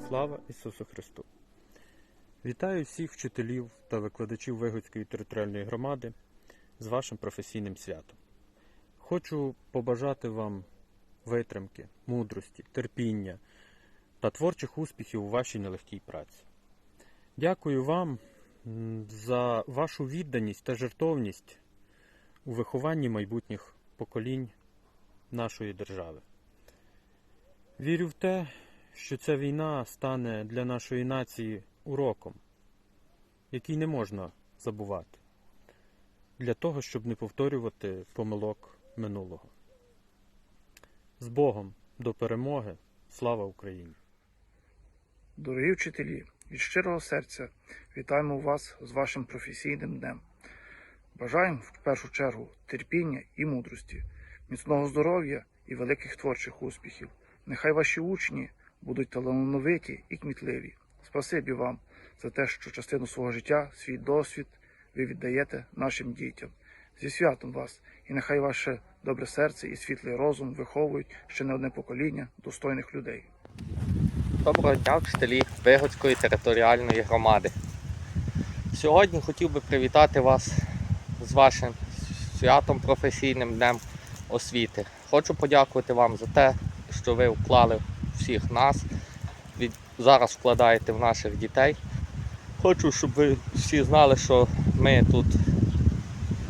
Слава Ісусу Христу! Вітаю всіх вчителів та викладачів Вигодської територіальної громади з вашим професійним святом. Хочу побажати вам витримки, мудрості, терпіння та творчих успіхів у вашій нелегкій праці. Дякую вам за вашу відданість та жертовність у вихованні майбутніх поколінь нашої держави. Вірю в те, що ця війна стане для нашої нації уроком, який не можна забувати, для того, щоб не повторювати помилок минулого. З Богом до перемоги! Слава Україні! Дорогі вчителі, від щирого серця вітаємо вас з вашим професійним днем. Бажаємо в першу чергу терпіння і мудрості, міцного здоров'я і великих творчих успіхів. Нехай ваші учні будуть талановиті і кмітливі. Спасибі вам за те, що частину свого життя, свій досвід ви віддаєте нашим дітям. Зі святом вас, і нехай ваше добре серце і світлий розум виховують ще не одне покоління достойних людей. Доброго дня, вчителі Вигодської територіальної громади. Сьогодні хотів би привітати вас з вашим святом професійним днем освіти. Хочу подякувати вам за те, що ви вклали всіх нас, від, зараз вкладаєте в наших дітей. Хочу, щоб ви всі знали, що ми тут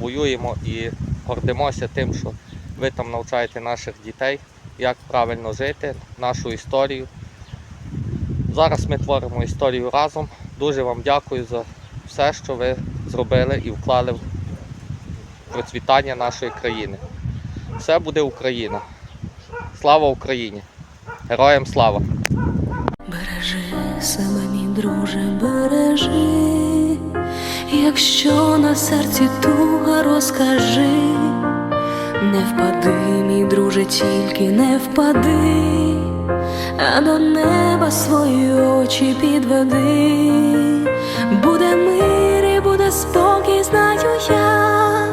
воюємо і гордимося тим, що ви там навчаєте наших дітей, як правильно жити, нашу історію. Зараз ми творимо історію разом. Дуже вам дякую за все, що ви зробили і вклали в процвітання нашої країни. Все буде Україна. Слава Україні! Героям слава! Бережи себе, мій друже, бережи, якщо на серці туга розкажи, не впади, мій друже, тільки не впади, а до неба свої очі підведи, буде мир і буде спокій, знаю я,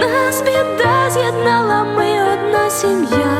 нас біда з'єднала ми одна сім'я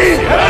вірна любов. Слава Україні!